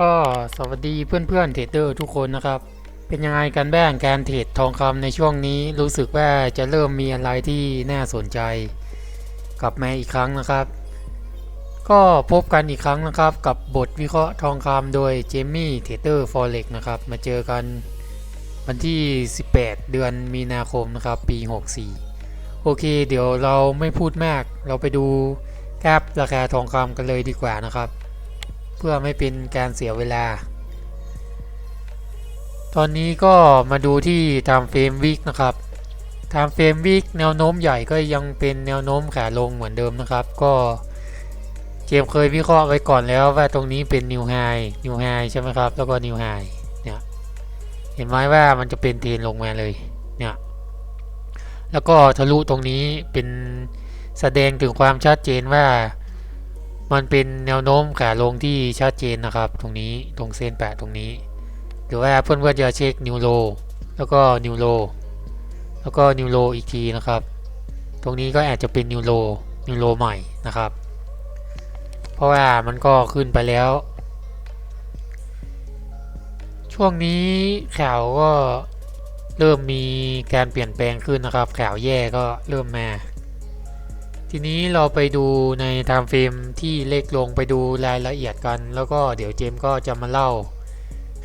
ก็สวัสดีเพื่อนๆเทรดเดอร์ทุกคนนะครับ เป็นยังไงกันบ้างการเทรดทองคำในช่วงนี้รู้สึกว่าจะเริ่มมีอะไรที่น่าสนใจ กลับมาอีกครั้งนะครับ ก็พบกันอีกครั้งนะครับกับบทวิเคราะห์ทองคำโดยเจมี่เทรดเดอร์ฟอเร็กนะครับมาเจอกันวันที่ 18 เดือนมีนาคมนะครับปี 64 โอเค เดี๋ยวเราไม่พูดมาก เราไปดูกราฟราคาทองคำกันเลยดีกว่านะครับ พื่อไม่เป็นการเสียเวลา ตอนนี้ก็มาดูที่ time frame week นะครับ time frame week แนวโน้มใหญ่ก็ยังเป็นแนวโน้มขาลงเหมือนเดิมนะครับ ก็เจมเคยวิเคราะห์ไว้ก่อนแล้วว่าตรงนี้เป็น new high new high ใช่ไหมครับ แล้วก็ new high เนี่ยเห็นไหมว่ามันจะเป็นเทรนลงมาเลยเนี่ยแล้วก็ทะลุตรงนี้เป็นแสดงถึงความชัดเจนว่า มันเป็นแนวโน้มขาลงที่ชัดเจนนะครับ ตรงนี้ตรงเส้นแปะตรงนี้ หรือว่าเพื่อนๆจะเช็คนิวโลแล้วก็นิวโลแล้วก็นิวโลอีกทีนะครับ ตรงนี้ก็อาจจะเป็นนิวโลนิวโลใหม่นะครับ เพราะว่ามันก็ขึ้นไปแล้ว ช่วงนี้ข่าวก็เริ่มมีการเปลี่ยนแปลงขึ้นนะครับ ข่าวแย่ก็เริ่มมา ทีนี้เราไปดูในไทม์เฟรมที่เล็กลงไปดูรายละเอียดกัน แล้วก็เดี๋ยวเจมก็จะมาเล่า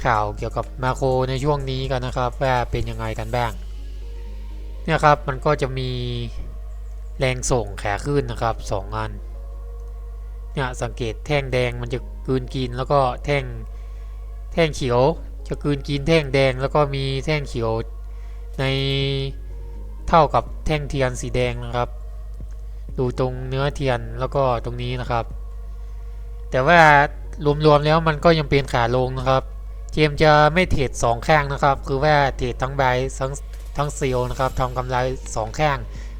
ข่าวเกี่ยวกับมาโครในช่วงนี้กันนะครับว่าเป็นยังไงกันบ้างเนี่ยครับมันก็จะมีแรงส่งแขขึ้นนะครับสองอันเนี่ยสังเกตแท่งแดงมันจะกืนกินแล้วก็แท่งแท่งเขียวจะกืนกินแท่งแดงแล้วก็มีแท่งเขียวในเท่ากับแท่งเทียนสีแดงนะครับ ดูตรงเนื้อเทียนแล้วก็ตรงนี้นะครับ แต่ว่ารวมๆแล้วมันก็ยังเป็นขาลงนะครับ เจมจะไม่เทรดสองข้างนะครับ คือว่าเทรดทั้งใบทั้งทั้งเซลนะครับทำกำไรสองข้าง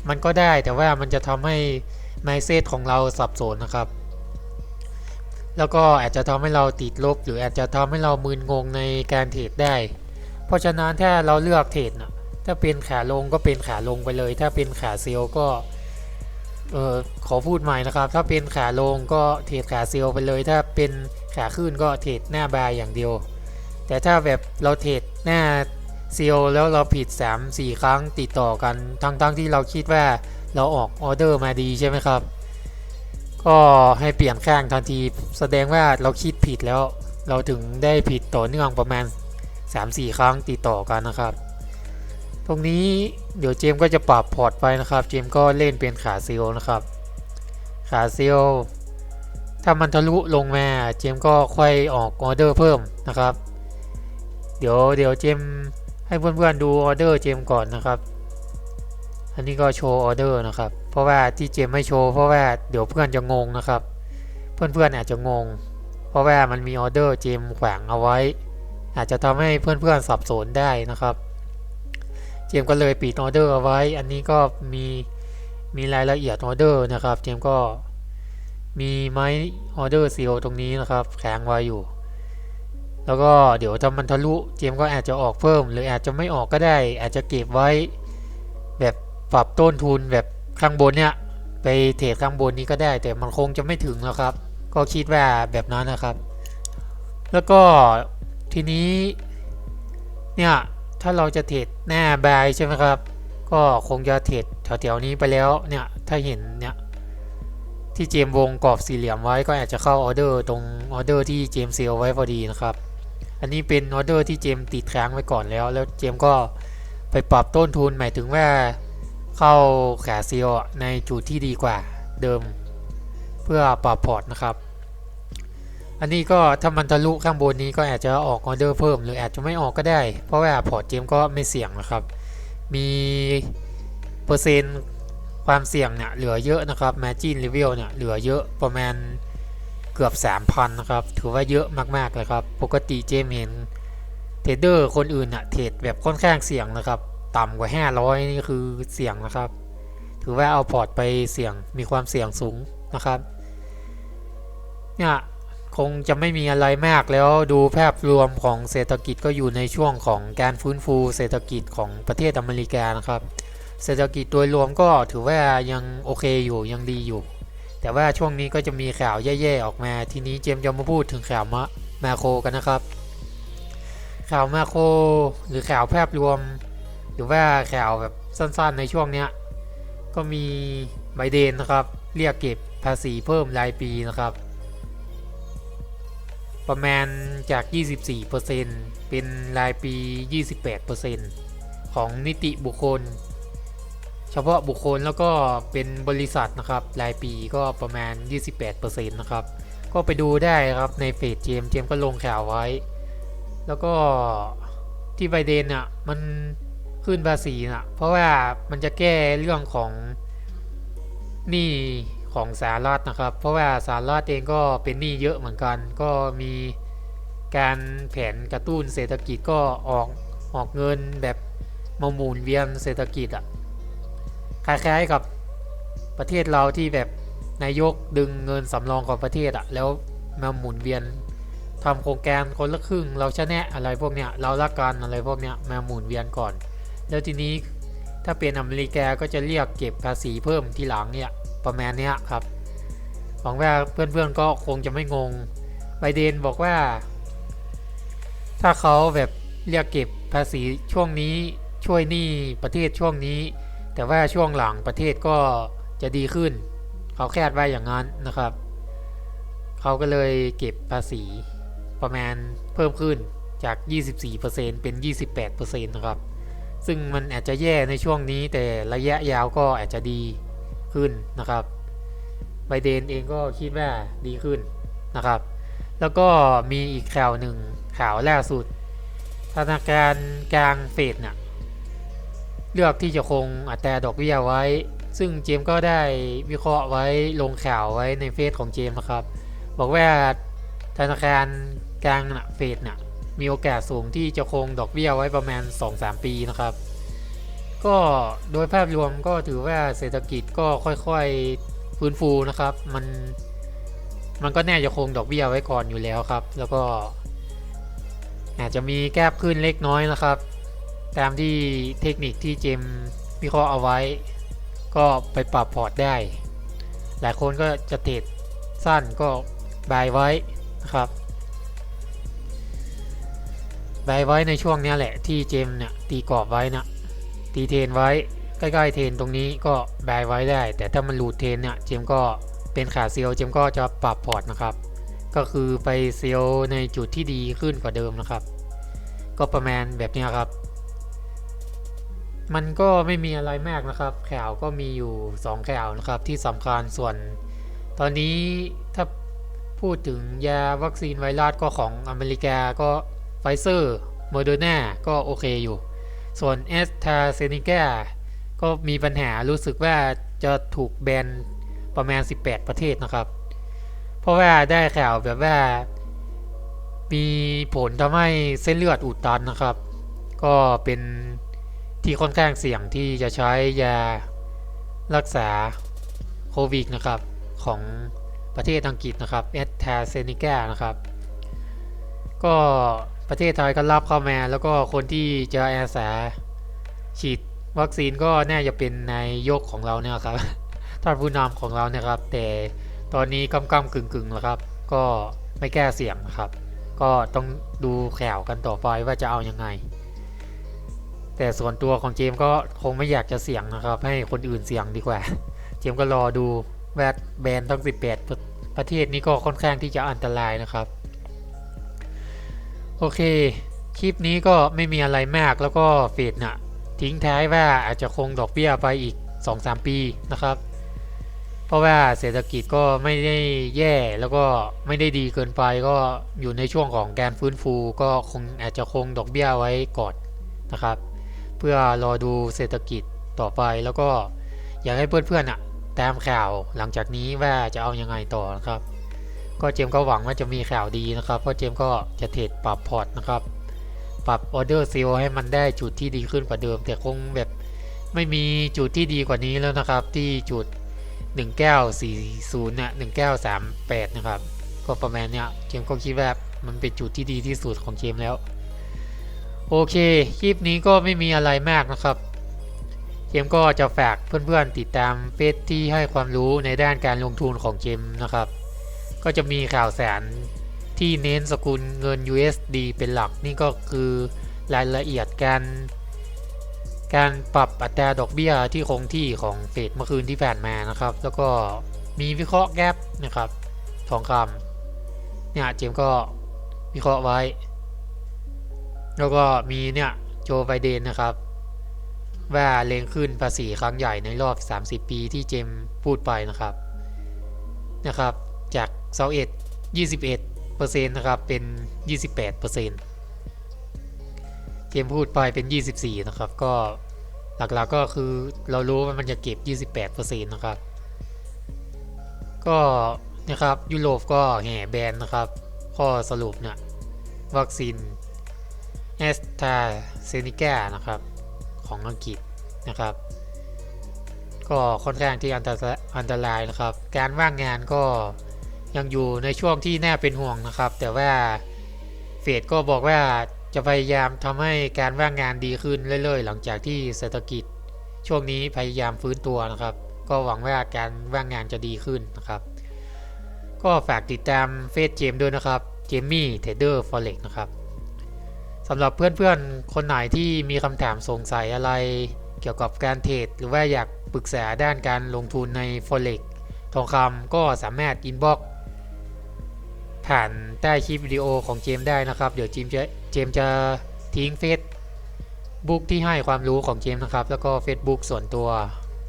มันก็ได้แต่ว่ามันจะทำให้ไมเซตของเราสับสนนะครับ แล้วก็อาจจะทำให้เราติดลบ หรืออาจจะทำให้เรามึนงงในการเทรดได้ เพราะฉะนั้นถ้าเราเลือกเทรดนะถ้าเป็นขาลงก็เป็นขาลงไปเลย ถ้าเป็นขาเซลก็ เออขอพูดใหม่นะครับ ถ้าเป็นขาลงก็เทรดขาเซลไปเลย ถ้าเป็นขาขึ้นก็เทรดหน้าบายอย่างเดียว แต่ถ้าแบบเราเทรดหน้าเซลแล้วเราผิด 3 4 ครั้งติดต่อกัน ทั้งๆทที่เราคิดว่าเราออกออเดอร์มาดีใช่ไหมครับ ก็ให้เปลี่ยนข้างทันที แสดงว่าเราคิดผิดแล้ว เราถึงได้ผิดต่อเนื่องประมาณ 3-4 ครั้งติดต่อกันนะครับ ตรงนี้เดี๋ยวเจมก็จะปรับพอร์ตไปนะครับ เจมก็เล่นเป็นขาเซลล์นะครับ ขาเซลล์ถ้ามันทะลุลงมาเจมก็ค่อยออกออเดอร์เพิ่มนะครับ เดี๋ยวเดี๋ยวเจมให้เพื่อนๆดูออเดอร์เจมก่อนนะครับ อันนี้ก็โชว์ออเดอร์นะครับ เพราะว่าที่เจมไม่โชว์เพราะว่าเดี๋ยวเพื่อนจะงงนะครับ เพื่อนๆอาจจะงง เพราะว่ามันมีออเดอร์เจมส์ขวางเอาไว้ อาจจะทำให้เพื่อนๆสับสนได้นะครับ เจมก็เลยปิดออเดอร์เอาไว้ อันนี้ก็มีมีรายละเอียดออเดอร์นะครับ เจมก็มีไม้ออเดอร์ซีลตรงนี้นะครับแข็งไว้อยู่ แล้วก็เดี๋ยวถ้ามันทะลุเจมก็อาจจะออกเพิ่ม หรืออาจจะไม่ออกก็ได้ อาจจะเก็บไว้ แบบปรับต้นทุนแบบข้างบนเนี่ยไปเทรดข้างบนนี้ก็ได้ แต่มันคงจะไม่ถึงแล้วครับ ก็คิดว่าแบบนั้นนะครับ แล้วก็ทีนี้เนี่ย ถ้าเราจะเทรดหน้าบายใช่ไหมครับ ก็คงจะเทรดแถวๆนี้ไปแล้วเนี่ยถ้าเห็นเนี่ยที่เจมวงกรอบสี่เหลี่ยมไว้ก็อาจจะเข้าออเดอร์ตรงออเดอร์ที่เจมเซลไว้พอดีนะครับ อันนี้เป็นออเดอร์ที่เจมติดค้างไว้ก่อนแล้ว แล้วเจมก็ไปปรับต้นทุนหมายถึงว่าเข้าขาเซลในจุดที่ดีกว่าเดิม เพื่อปรับพอร์ตนะครับ อันนี้ก็ถ้ามันทะลุข้างบนนี้ก็อาจจะออกออเดอร์เพิ่มหรืออาจจะไม่ออกก็ได้ เพราะว่าพอร์ตเจมก็ไม่เสี่ยงนะครับ มีเปอร์เซ็นต์ความเสี่ยงเนี่ยเหลือเยอะนะครับ margin level เนี่ยเหลือเยอะประมาณเกือบ 3,000 นะครับ ถือว่าเยอะมากๆเลยครับ ปกติเจมเห็นเทรดเดอร์คนอื่นอะเทรดแบบค่อนข้างเสี่ยงนะครับ ต่ำกว่า 500 นี่คือเสี่ยงนะครับ ถือว่าเอาพอร์ตไปเสี่ยงมีความเสี่ยงสูงนะครับเนี่ย คงจะไม่มีอะไรมากแล้วดูภาพรวมของเศรษฐกิจก็อยู่ในช่วงของการฟื้นฟูเศรษฐกิจของประเทศอเมริกานะครับ เศรษฐกิจโดยรวมก็ถือว่ายังโอเคอยู่ยังดีอยู่ แต่ว่าช่วงนี้ก็จะมีข่าวแย่ๆออกมา ทีนี้เจมจะมาพูดถึงข่าวมะมาโครกันนะครับ ข่าวมาโครหรือข่าวภาพรวม หรือว่าข่าวแบบสั้นๆในช่วงเนี้ยก็มีไบเดนนะครับ เรียกเก็บภาษีเพิ่มรายปีนะครับ ประมาณจาก 24%เป็นรายปี 28%ของนิติบุคคล เฉพาะบุคคลแล้วก็เป็นบริษัทนะครับ รายปีก็ประมาณ 28%นะครับ ก็ไปดูได้ครับในเฟซเจมเจมก็ลงข่าวไว้ แล้วก็ที่ไบเดนอะมันขึ้นภาษีน่ะเพราะว่ามันจะแก้เรื่องของหนี้ ของสหรัฐนะครับ เพราะว่าสหรัฐเองก็เป็นหนี้เยอะเหมือนกัน ก็มีการแผนกระตุ้นเศรษฐกิจก็ออกออกเงินแบบมาหมุนเวียนเศรษฐกิจอะคล้ายๆกับประเทศเราที่แบบนายกดึงเงินสำรองของประเทศอะแล้วมาหมุนเวียนทำโครงการคนละครึ่ง เราชนะอะไรพวกเนี้ยเราละกันอะไรพวกเนี้ยมาหมุนเวียนก่อน แล้วทีนี้ถ้าเป็นอเมริกาก็จะเรียกเก็บภาษีเพิ่มทีหลังเนี่ย ประมาณนี้ครับ หวังว่าเพื่อนๆก็คงจะไม่งงไบเดนบอกว่า ถ้าเขาแบบเรียกเก็บภาษีช่วงนี้ช่วยหนี้ประเทศช่วงนี้ แต่ว่าช่วงหลังประเทศก็จะดีขึ้น เขาแคาดว่าอย่างนั้นนะครับ เขาก็เลยเก็บภาษีประมาณเพิ่มขึ้นจาก 24%เป็น 28%นะครับ ซึ่งมันอาจจะแย่ในช่วงนี้แต่ระยะยาวก็อาจจะดี ขึ้นนะครับไบเดนเองก็คิดว่าดีขึ้นนะครับ แล้วก็มีอีกข่าวหนึ่งข่าวล่าสุด ธนาคารกลางเฟดน่ะเลือกที่จะคงอัตราดอกเบี้ยไว้ ซึ่งเจมส์ก็ได้วิเคราะห์ไว้ลงข่าวไว้ในเฟซของเจมส์นะครับ บอกว่าธนาคารกลางเฟดน่ะมีโอกาสสูงที่จะคงดอกเบี้ยไว้ประมาณ 2-3 ปีนะครับ ก็โดยภาพรวมก็ถือว่าเศรษฐกิจก็ค่อยๆฟื้นฟูนะครับ มันมันก็แน่จะคงดอกเบี้ยไว้ก่อนอยู่แล้วครับ แล้วก็อาจจะมีแก้บขึ้นเล็กน้อยนะครับ ตามที่เทคนิคที่เจมวิเคราะห์เอาไว้ ก็ไปปรับพอร์ตได้ หลายคนก็จะเทรดสั้นก็บายไว้นะครับบายไว้ในช่วงนี้แหละที่เจมเนี่ยตีกรอบไว้นะ ตีเทนไว้ใกล้ๆเทนตรงนี้ก็แบยไว้ได้ แต่ถ้ามันหลุดเทนเนี่ยเจมก็เป็นขาเซียวเจมก็จะปรับพอร์ตนะครับ ก็คือไปเซียวในจุดที่ดีขึ้นกว่าเดิมนะครับ ก็ประมาณแบบนี้ครับ มันก็ไม่มีอะไรมากนะครับข่าวก็มีอยู่2ข่าวนะครับที่สำคัญส่วน ตอนนี้ถ้าพูดถึงยาวัคซีนไวรัสก็ของอเมริกาก็ไฟเซอร์โมเดอร์นาก็โอเคอยู่ ส่วนแอสตราเซเนกาก็มีปัญหารู้สึกว่าจะถูกแบนประมาณ 18 ประเทศนะครับ เพราะว่าได้ข่าวแบบว่า มีผลทำให้เส้นเลือดอุดตันนะครับ ก็เป็นที่ค่อนข้างเสี่ยงที่จะใช้ยารักษาโควิดนะครับของประเทศอังกฤษนะครับแอสตราเซเนกานะครับ ก็ ประเทศไทยก็รับเข้ามา แล้วก็คนที่จะอาสาฉีดวัคซีนก็น่าจะเป็นนายกของเราเนี่ยครับท่านผู้นำของเราเนี่ยครับ แต่ตอนนี้กำกำกึ่งกึ่งแล้วครับ ก็ไม่แก้เสียงนะครับ ก็ต้องดูข่าวกันต่อไปว่าจะเอายังไง แต่ส่วนตัวของเจมส์ก็คงไม่อยากจะเสี่ยงนะครับ ให้คนอื่นเสี่ยงดีกว่า เจมส์ก็รอดูแวดแบนทั้ง 18ประประเทศนี้ก็ค่อนข้างที่จะอันตรายนะครับ โอเค คลิปนี้ก็ไม่มีอะไรมากแล้วก็เฟดน่ะ ทิ้งท้ายว่าอาจจะคงดอกเบี้ยไปอีก 2-3 ปีนะครับ เพราะว่าเศรษฐกิจก็ไม่ได้แย่แล้วก็ไม่ได้ดีเกินไปก็อยู่ในช่วงของการฟื้นฟู ก็คงอาจจะคงดอกเบี้ยไว้ก่อนนะครับ เพื่อรอดูเศรษฐกิจต่อไปแล้วก็อยากให้เพื่อนๆอะตามข่าวหลังจากนี้ว่าจะเอายังไงต่อนะครับ ก็เจมก็หวังว่าจะมีข่าวดีนะครับเพราะเจมก็จะเทรดปรับพอร์ตนะครับ ปรับออเดอร์ซีลให้มันได้จุดที่ดีขึ้นกว่าเดิม แต่คงแบบไม่มีจุดที่ดีกว่านี้แล้วนะครับ ที่จุด1940น่ะ1938นะครับ ก็ประมาณเนี้ยเจมก็คิดว่ามันเป็นจุดที่ดีที่สุดของเจมแล้ว โอเค คลิปนี้ก็ไม่มีอะไรมากนะครับเจมก็จะฝากเพื่อนๆติดตามเฟซที่ให้ความรู้ในด้านการลงทุนของเจมนะครับ ก็จะมีข่าวสารที่เน้นสกุลเงิน USD เป็นหลักนี่ก็คือรายละเอียดการการปรับอัตราดอกเบี้ยที่คงที่ของเฟดเมื่อคืนที่ผ่านมานะครับ แล้วก็มีวิเคราะห์แกปนะครับทองคำเนี่ยเจมส์ก็วิเคราะห์ไว้ แล้วก็มีเนี่ยโจไบเดนนะครับ ว่าเลงขึ้นภาษีครั้งใหญ่ในรอบ 30 ปีที่เจมส์พูดไปนะครับนะครับ จากเซาเอ็ด21%นะครับ เป็น28%เจมส์เคมพูดไปเป็น24นะครับ ก็หลักๆก็คือเรารู้ว่ามันจะเก็บ28%นต์นะครับ ก็นะครับยุโรปก็แห่แบนนะครับ ข้อสรุปเนี่ยวัคซีนแอสตราเซเนกานะครับของอังกฤษนะครับ ก็ค่อนข้างที่อันตรายอันตรายนะครับ การว่างงานก็ ยังอยู่ในช่วงที่น่าเป็นห่วงนะครับ แต่ว่าเฟดก็บอกว่าจะพยายามทำให้การว่างงานดีขึ้นเรื่อยๆ หลังจากที่เศรษฐกิจ ช่วงนี้พยายามฟื้นตัวนะครับ ก็หวังว่าการว่างงานจะดีขึ้นนะครับ ก็ฝากติดตามเฟซเจมด้วยนะครับเจมี่เทเดอร์ฟอเร็กนะครับสำหรับเพื่อนๆ คนไหนที่มีคำถามสงสัยอะไรเกี่ยวกับการเทรดหรือว่าอยากปรึกษาด้านการลงทุนใน Forex ทองคำก็สามารถอินบ็อก ผ่านใต้คลิปวิดีโอของเจมได้นะครับ เดี๋ยวเจมจะเจมจะทิ้งเฟซบุ๊กที่ให้ความรู้ของเจมนะครับ แล้วก็ Facebook ส่วนตัว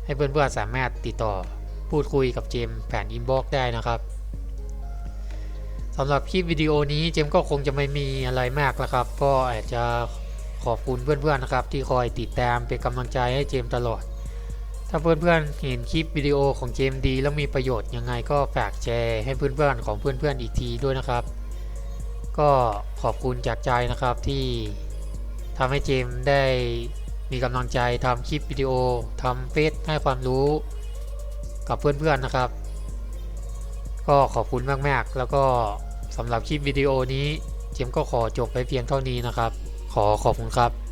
ให้เพื่อนๆสามารถติดต่อพูดคุยกับเจมผ่านอินบ็อกได้นะครับสำหรับคลิปวิดีโอนี้เจมก็คงจะไม่มีอะไรมากแล้วครับ ก็อาจจะขอบคุณเพื่อนๆนะครับ ที่คอยติดตามเป็นกำลังใจให้เจมตลอด ถ้าเพื่อนๆเห็นคลิปวิดีโอของเจมดี แล้วมีประโยชน์ยังไงก็ฝากแชร์ให้เพื่อนๆของเพื่อนๆอีกทีด้วยนะครับ ก็ขอบคุณจากใจนะครับที่ทำให้เจมได้มีกำลังใจทำคลิปวิดีโอทำเฟซให้ความรู้กับเพื่อนๆนะครับ ก็ขอบคุณมากๆ แล้วก็สำหรับคลิปวิดีโอนี้เจมก็ขอจบไปเพียงเท่านี้นะครับ ขอขอบคุณครับ